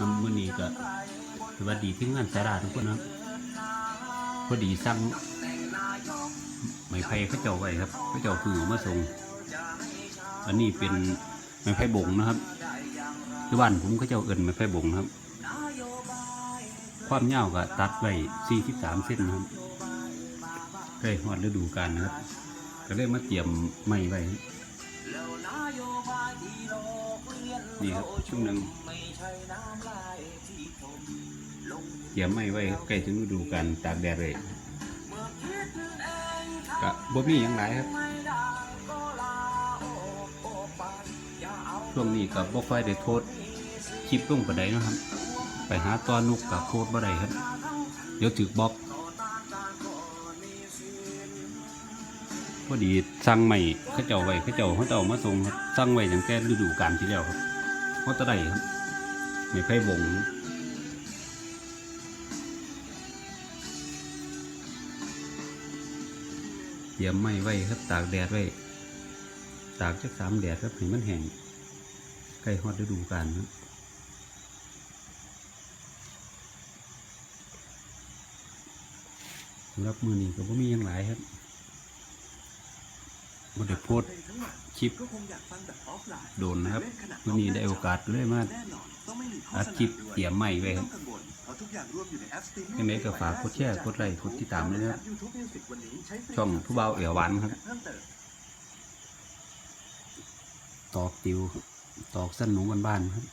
นำมือนี้ก็สวัสดีทีมงานสาราทุกคนนะพอดีสั่งไม้ไผ่เขาเจ้าไว้ครับเขาเจ้าคือมาส่ง อันนี้เป็นไม้ไผ่บงนะครับที่บ้านผมเขาเจ้าเอิ้นไม้ไผ่บงนะครับ ความยาวก็ตัดไว้43เส้นนะครับใกล้ฮอดฤดูกาลนะครับ ก็เลยมาเตรียมไม้ไว้ นี่ครับช่วงหนึงเตรียมไม้ไว้ครับใกล้ถึงฤดูกาลตากแดดเลยก็บ่มีหยังหลายครับ ช่วงนี้ก็บ่ค่อยได้โทษคลิปลงปานใดเนะครับ ไปหาตัวนกกับโคตรบ่ได้ครับ เดี๋ยวถึกบล็อก พอดีสั่งใหม่เขาเจ้าไว้เขาเจ้าเขาเจ้ามาส่งครับสั่งไว้ตั้งแต่ฤดูกาลที่แล้วครับเพราะตะไดครับไม่ไพ่บงเตรียมไม้ไว้ครับตากแดดไว้ตากจักสามแดดครับให้มันแห้งใกล้ฮอดฤดูกาลครับสำหรับมือนี้ก็บ่มีหยังหลายครับ บได้โพสคลิปโดนนะครับเล่ขณะวันนี้ได้โอกาสเลยมาอัดคลิปเตรียมใหม่ไว้ครับยังไงก็ฝากกดแชร์กดไลค์กดติดตามด้วยนะครับช่องผู้เบาเอ๋วหวานครับ ตอกติวตอกสั้นหนูบ้านๆครับ